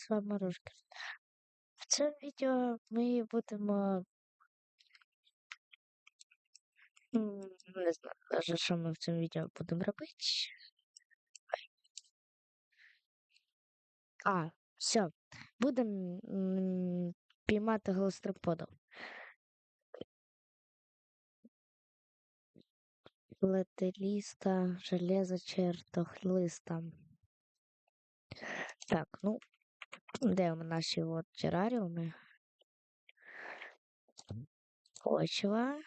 з вами Рушка. В цьому відео ми будемо. Не знаю даже, що ми в цьому відео будемо робити. А, все. Будемо піймати голостроподов. Плетеліста, железо чертохлиста. Так, ну, де наші от тераріуми? Почва.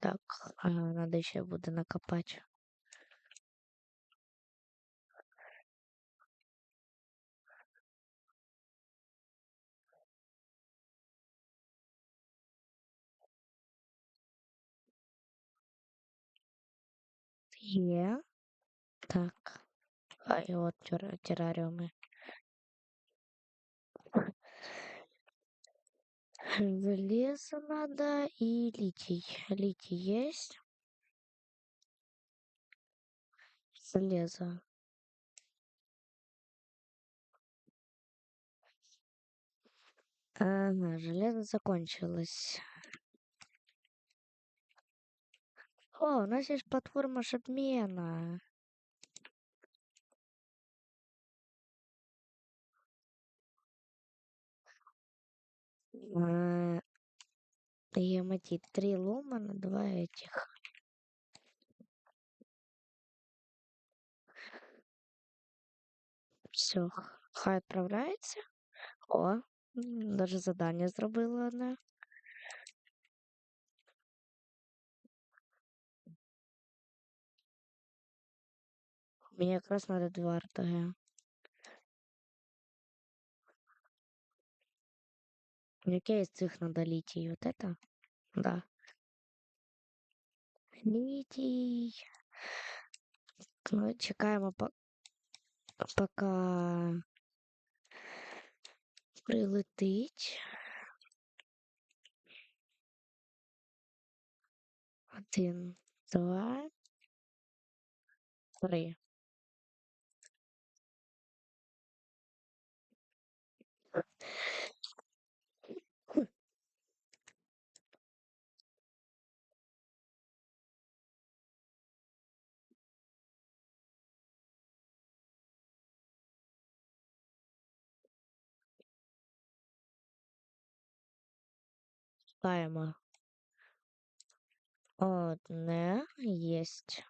Так, надо ще буде накопати. Є. Так. А і от тер- тераріуми. Железо надо и литий. Литий есть. Железо. Ага, железо закончилось. О, у нас есть платформа ж обмена. А, Гематит. Три лома на этих. Все, хай отправляется. О, даже задание зробила одне. Мені якраз надо два РТГ. Яке із цих надо літій? Вот это? Да. Літій. Ну, чекаємо, по... пока прилетить. Один, два, три. Чекаємо. Одне єсть.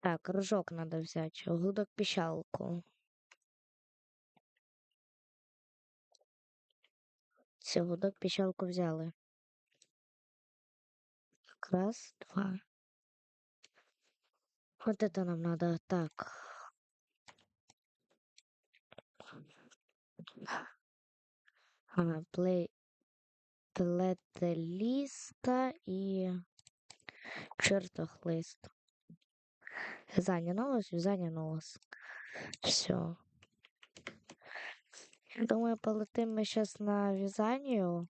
Так, рожок надо взять. Гудок пищалку. Все, гудок пищалку взяли. Раз, два. Вот это нам надо. Так. Плей... Плетеліста і чертохлист. Вязание новос, вязание новос. Все. Думаю, полетим мы сейчас на вязанию.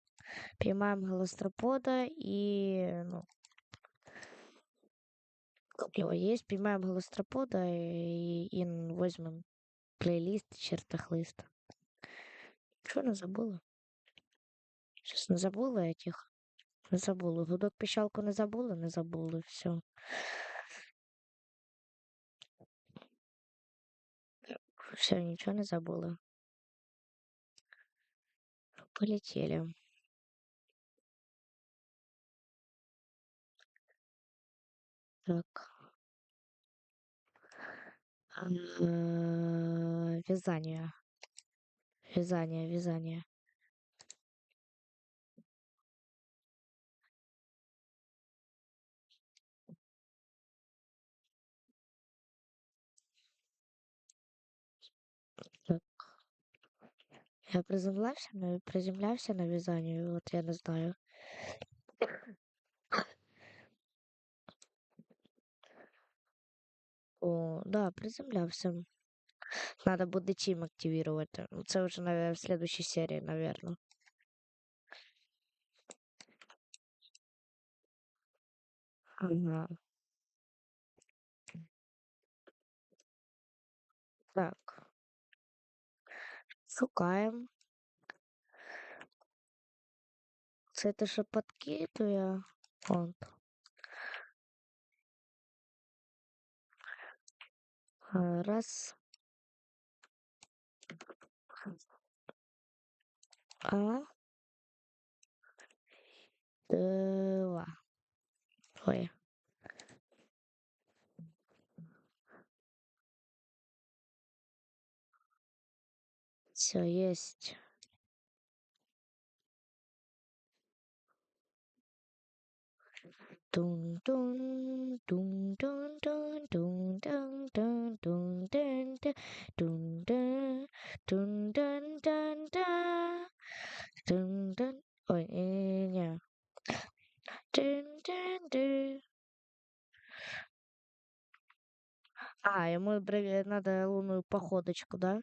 Поймаем голостропода и, ну, его есть, поймаем голостропода и, и возьмем плейлист чертохлиста. Что она забыла? Сейчас не забула этих. Не забула. Гудок пищалку не забула, не забула. Все. Все, ничего не забыла. Полетели. Так. А, Вязание. Вязание, вязание. Я приземлявся на приземлявся на в'язанні, от я не знаю. О, да, приземлявся. Надо буде чим активувати. Ну, це вже наверное, в следующей серії, наверное. Ага. Так. Шукаємо. Це те, що подкидує. От. А, Раз. А. Два. Ой. Все есть. Тун тун тун тун тун тун тун тун тун тун тун тун тун тун тун тун тун Ой, не-не-не. Тун тун тун А, ему надо лунную походочку, да?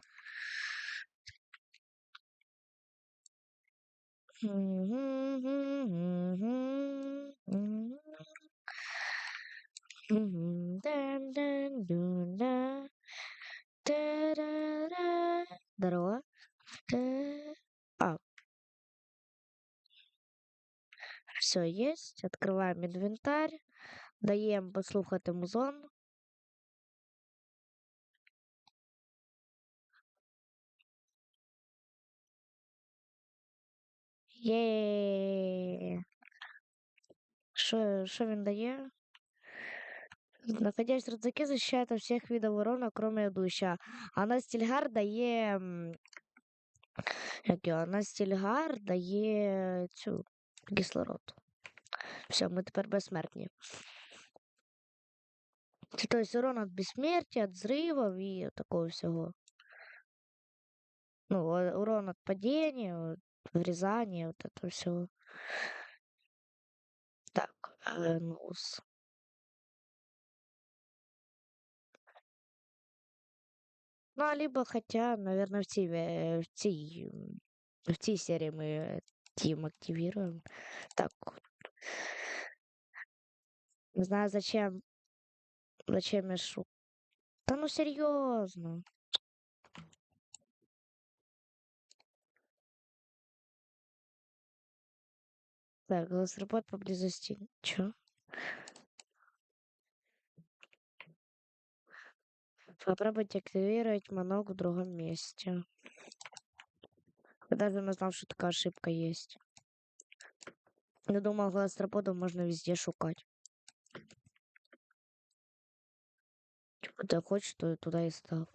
Здорово. А. Все есть. Открываем инвентарь. Даємо послухати музон. Е, Є. Що що він дає? Находясь рюкзаки защищают от всех видов урона, кроме душа. А на стільгар дає. Як його? На стільгар дає цю кислород. Все, ми тепер безсмертні. Тобто урон від безсмерті, від зривів і такого всього. Ну, э, урон від падіння, от врезания, вот этого всего. Так, э, нос. Ну, а либо хотя, наверное, в цій, ве- в цій, м, в цій серії ми тим активируем. Так. Не знаю, зачем. Зачем я шу. Да ну серьезно. Так, голосопод поблизости. Чё? Попробуйте активировать монок в другом месте. Я даже не знал, что такая ошибка есть. Я думал, гастроподов можно везде шукать. Куда хочешь, то туда и став.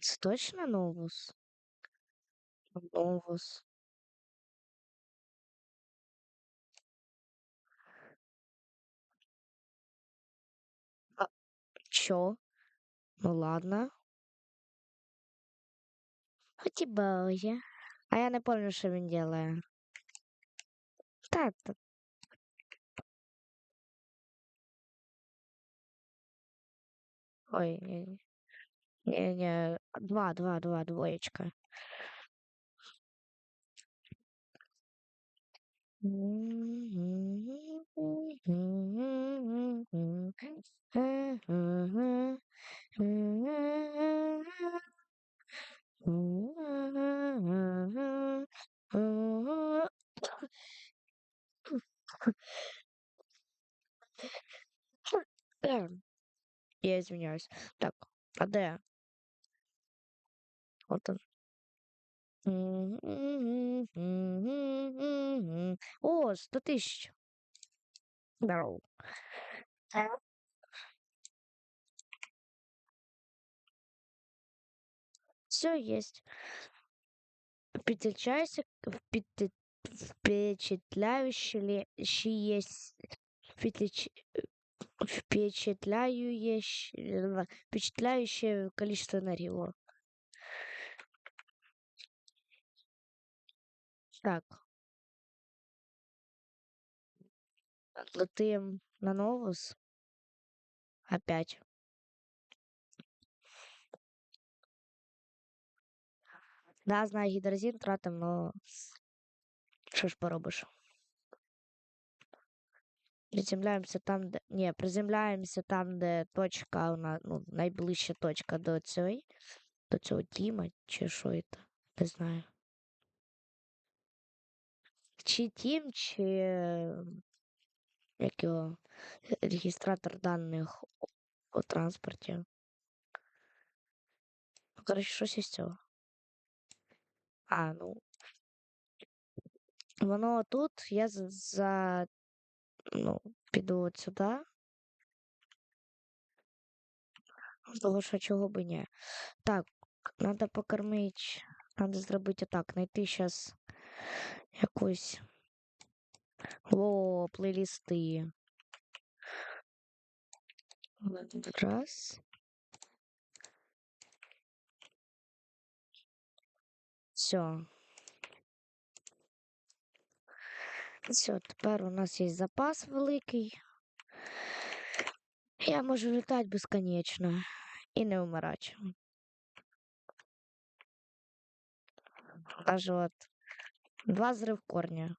Це точно новус? Новус. А, чё? Ну ладно. Хоть и боже. А я не помню, що він делає. Та, та. Ой, не, не, не, два, два, два, двоечка. Я извиняюсь. Так, а де? халтыр. О, сто тысяч. Здорово. Все есть. Впечатляющие, впечатляющий есть впечатляющее, количество наревов. Так. Летим на новус. Опять. Да, знаю, гідрозин тратим, но що ж поробиш? Приземляємося там, де. Ні, приземляємося там, де точка нас, ну, найближча точка до цієї, до цього тіма, чи що це? Не знаю. Чи тім, чи як його реєстратор даних у транспорті. Ну, коротше, щось із цього. А, ну. Воно тут, я за, ну, піду от сюди. Того що чого би ні. Так, треба покормити. Треба зробити так, знайти зараз якусь. О, плейлисти. Раз. Все. Все, тепер у нас є запас великий. Я можу літати безконечно і не вмирати. Аж от два зрив корня.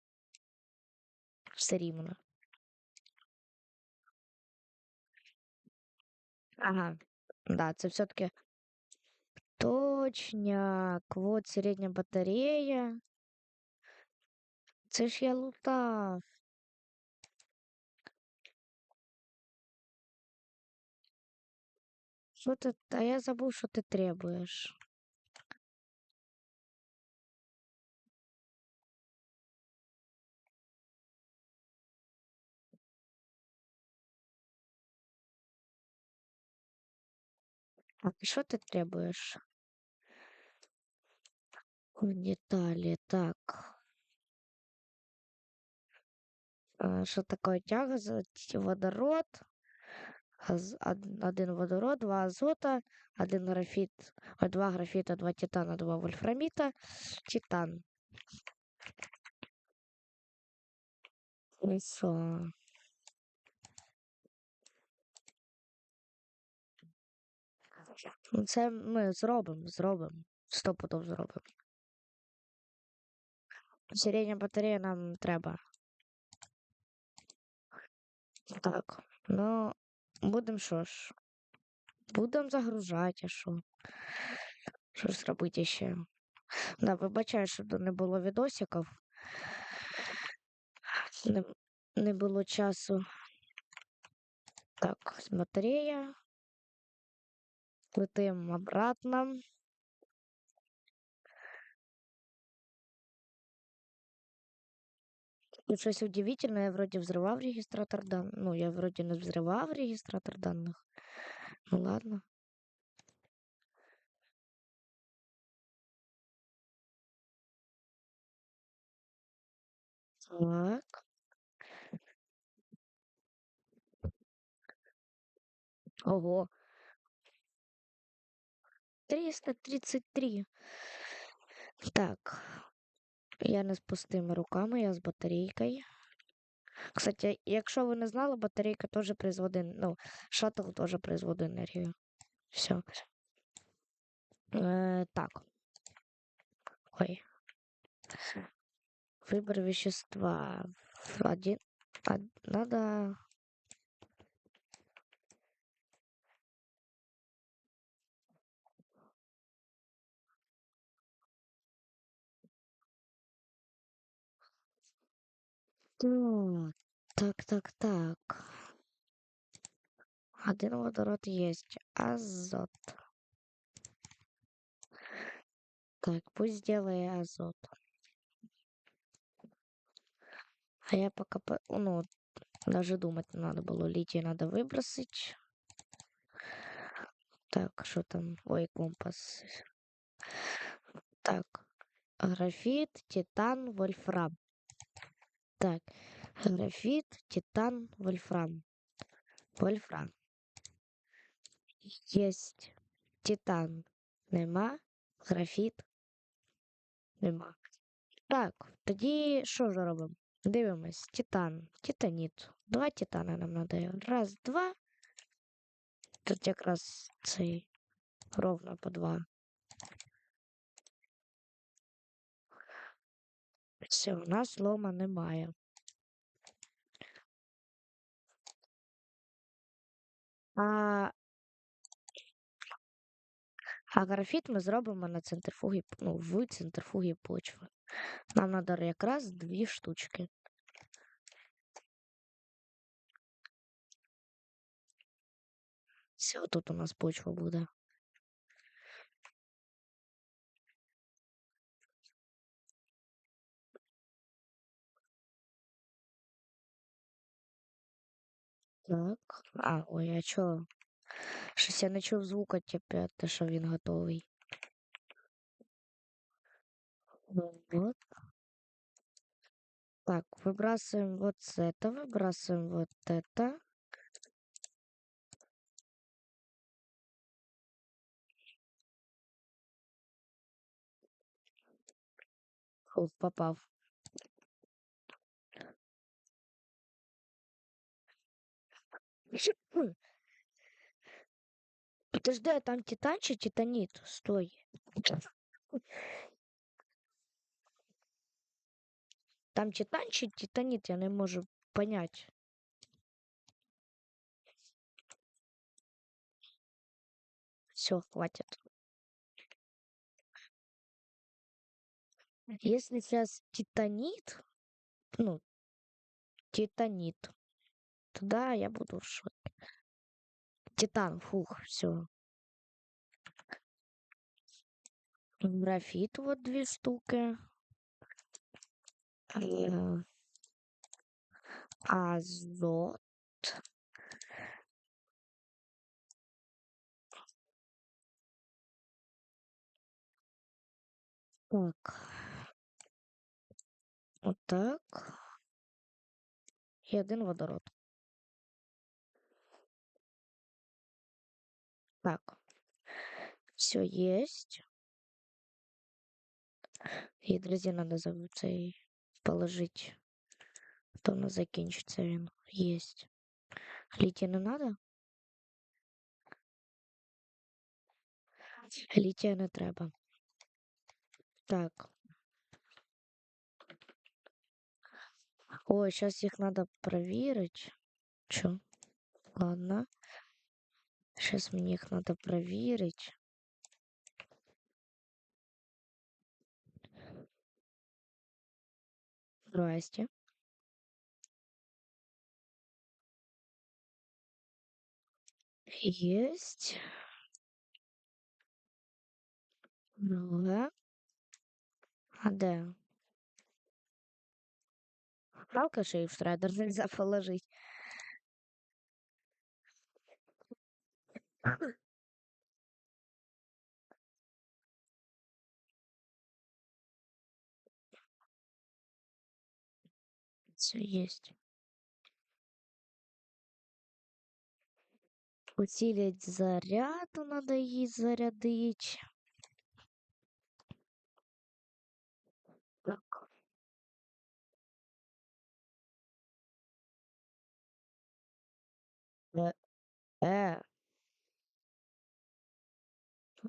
Все рівно. Ага, да, це все-таки точняк. Вот середня батарея. Це ж я лутав. Що ти? А я забув, що ти требуєш. А що ти требуєш? Деталі, так. Що таке тяга? Водород. Один водород, два азота, один графіт, два графіта, два титана, два вольфраміта, титан. І? Це ми зробимо, зробимо. Сто потом зробимо. Середня батарея нам треба. Так, ну, будемо що ж. Будемо загружати, а що? Що ж зробити ще? Да, вибачаю, що не було відосиків. Не, не було часу. Так, батарея. Летим обратно. Тут щось удивительное, я вроде взрывал регистратор данных. Ну, я вроде не взрывал регистратор данных. Ну ладно. Так. Ого. 333. Так. Я не з пустими руками, я з батарейкою. Кстати, якщо ви не знали, батарейка теж производить, ну, шаттл теж производить енергію. Все. Е, так. Ой. Выбор вещества. Один. А, надо Так, так, так, так. Один водород есть. Азот. Так, пусть сделает азот. А я пока, по... ну, даже думать надо было. Литий надо выбросить. Так, что там? Ой, компас. Так, графит, титан, вольфрам. Так, графіт, титан, вольфрам. Вольфрам. Єсть титан. Нема. Графіт. Нема. Так, тоді що ж робимо? Дивимось. Титан. Титаніт. Два титана нам надає. Раз, два. Тут якраз цей ровно по два. Все, у нас лома немає. А, а графіт ми зробимо на центрифугі, ну, в центрифугі почви. Нам треба якраз дві штучки. Все, тут у нас почва буде. Так. А, ой, а чо? Щось я не чув звука тепер, те, що він готовий. Ну, Вот. Так, выбрасываем вот это, выбрасываем вот это. Фу, попав. Подожди, а там титан чи титанит? Стой. Там титан чи титанит, я не можу понять. Все, хватит. Если сейчас титанит, ну, титанит, тогда я буду в шоке. Титан, фух, все. Графит вот две штуки. Э, Азот. Так. Вот так. І один водород. Так. Все есть. И, друзья, надо за цей положить. А то у нас закінчиться він. Есть. Літія не надо? Літія не треба. Так. Ой, сейчас их надо проверить. Чё? Ладно. Сейчас мне их надо проверить. Здрасте. Есть. Друге. А де? Жалко, що їх в шредер нельзя положить. Все есть. Усилить заряд, надо її зарядить. Так. Э, э.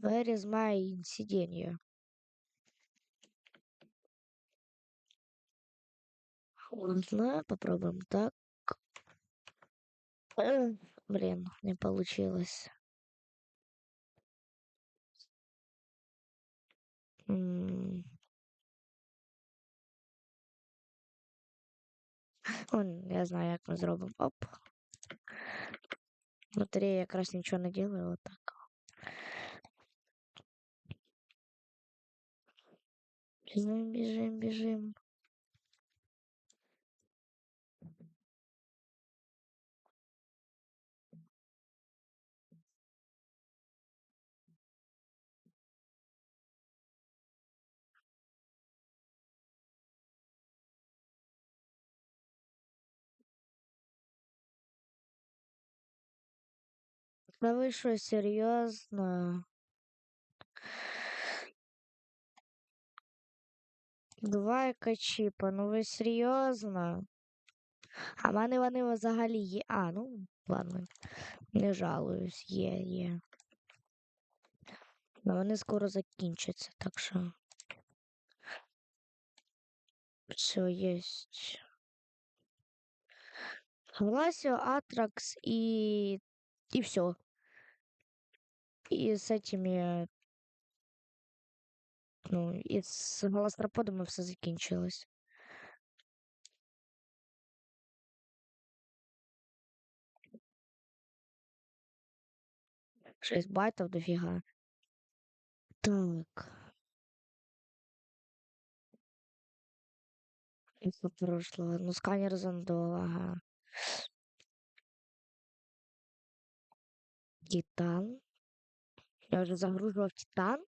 Where is my сиденье? Ладно, попробуем так. Блин, не получилось. Он, я знаю, як ми зробимо. Оп. Батарея якраз нічого не делаю, вот так. Бежим, бежим, бежим. Да вы что, серьезно? Два качіпа, ну ви серйозно? А в мене вони взагалі є. А, ну, ладно, не жалуюсь, є, є. Но вони скоро закінчаться, так що. Все есть. Гласио, Атракс и... И все. И с этими... Ну, и с голостроподами все закінчилось. 6 байтов дофига. Так. Из прошлого. Ну, сканер зондол, ага. Титан. Я уже загруживал Титан.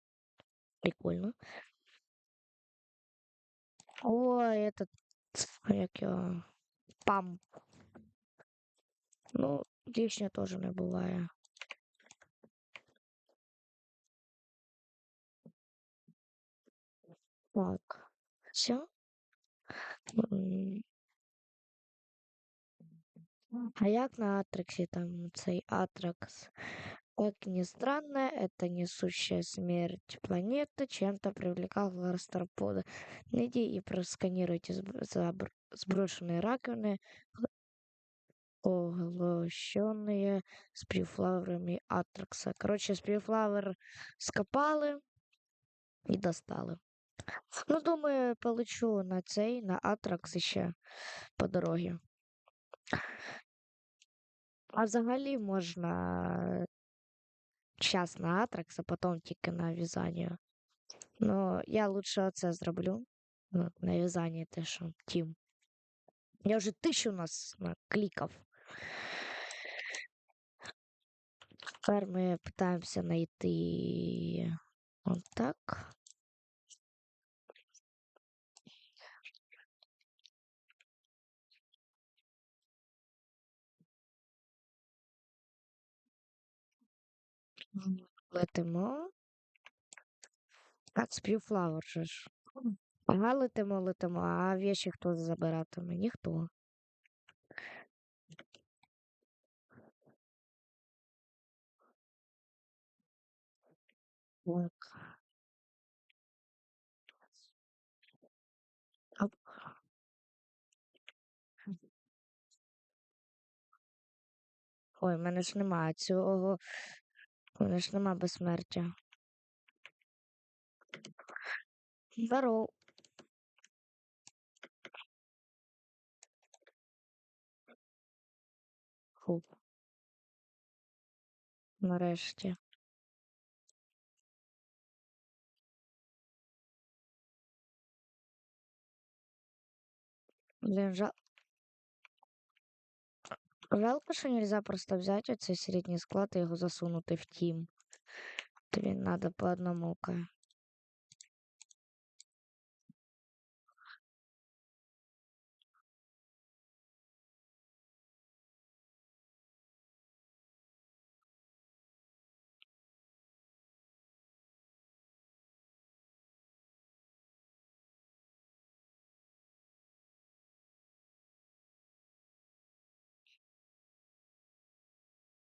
Прикольно. Ой, этот... Як його? Пам. Ну, лишнє тоже не буває. Так. Все. А як на Атрексі там цей Атракс? Как ни странно, это несущая смерть планета чем-то привлекал гастропода. Найди и просканируйте сб- забр- сброшенные раковины, оглощенные с прифлаверами Атракса. Короче, с прифлавер скопали і достали. Ну, думаю, полечу на цей, на Атракс ще по дорозі. А взагалі можна час на Атракс, а потім тільки на в'язання. Ну, я лучше оце зроблю. На в'язання те, що тім. Я вже тисячу нас клікав. Тепер ми намагаємося знайти от Летимо. А співфлавер же ж. Ага, летимо, летимо, а вещи хто забиратиме? Ніхто. Так. Оп. Ой, в мене ж немає цього. Konieczne ma besmercie. Baru. Kup. Nareszcie. Lęża. Жалко, що нельзя просто взяти оцей середній склад і його засунути в тім. Тобі надо по одному ка.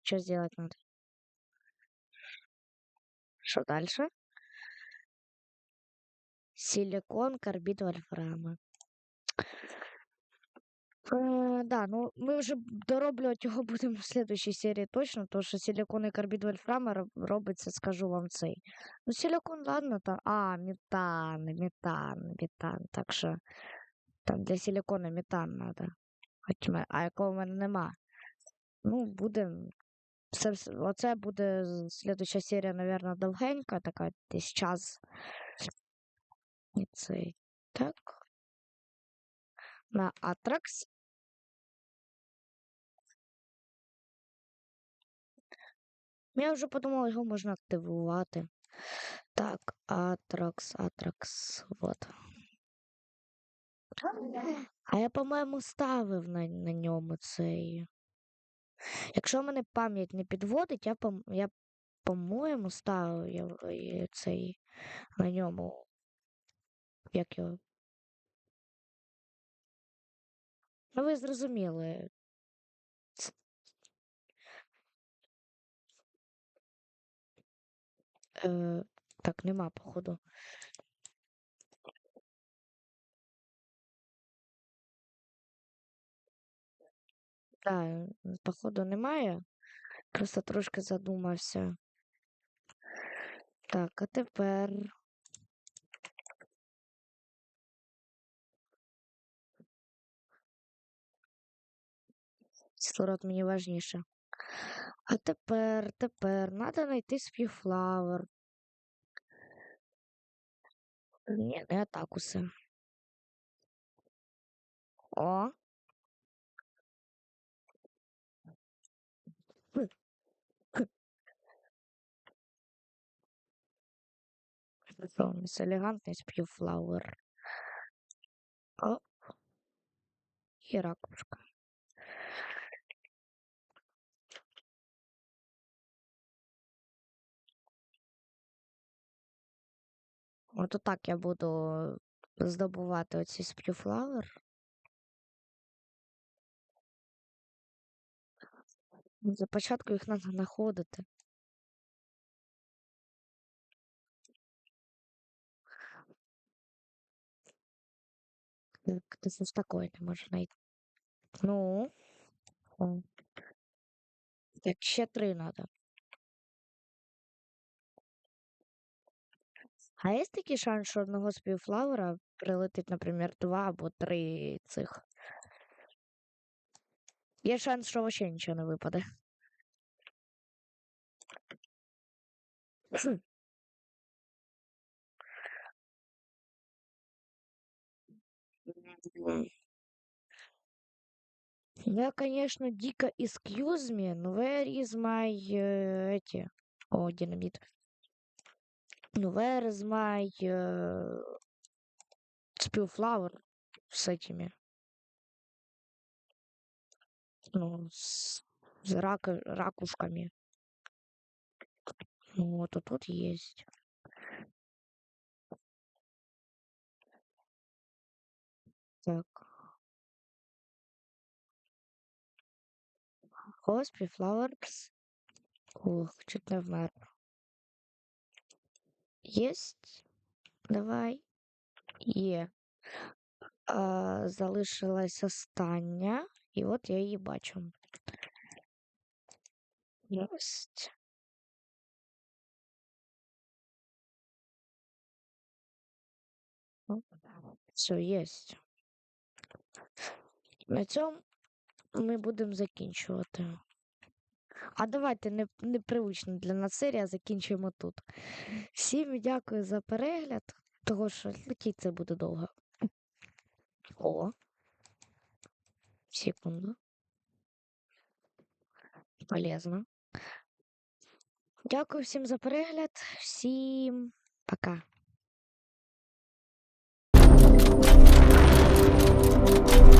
Что сделать надо? Что дальше? Силикон, карбид вольфрама. Е, да, ну ми вже дороблювати його будемо в следующій серії точно, тому що силикон і карбід вольфрама роб- робиться, скажу вам цей. Ну, силикон, ладно, там. А, метан, метан, метан. Так що там для силикона метан треба. А якого в мене нема. Ну, буде. Це, вс- оце буде слідуща серія, напевно, довгенька, така десь час. І цей. Так. На Атракс. Я вже подумала, його можна активувати. Так, Атракс, Атракс, вот. А я, по-моєму, ставив на, на ньому цей. Якщо мене пам'ять не підводить, я, пом... я по-моєму, ставив цей на ньому. Як його? Ну, ви зрозуміли. Е, так, нема, походу. Так, походу, немає. Просто трошки задумався. Так, а тепер. Кислород мені важніше. А тепер, тепер, треба знайти співфлавер. Ні, не атакуси. О. Нас елегантний співфлауер. О. І ракушка. От так я буду здобувати оці співфлауер. Для початку їх треба знаходити. Так, це ж такое не може знайти. Ну. Так, ще три треба. А є такий шанс, що одного співфлауера прилетить, наприклад, два або три цих. Є шанс, що вообще нічого не випаде. Я, конечно, дико excuse me, но where is my э, эти... О, динамит. Ну, where is my э, spillflower с этими? Ну, с, с рака- ракушками. Ну, вот, а тут есть. Flowers. Ух, чуть не вмер. Єсть. Давай. Є. А, залишилась остання. І от я її бачу. Єсть. Все, єсть. На цьому ми будемо закінчувати. А давайте непривично для нас серія, закінчуємо тут. Всім дякую за перегляд, того що летіть це буде довго. О. Секунду. Полезно. Дякую всім за перегляд. Всім пока. Thank you.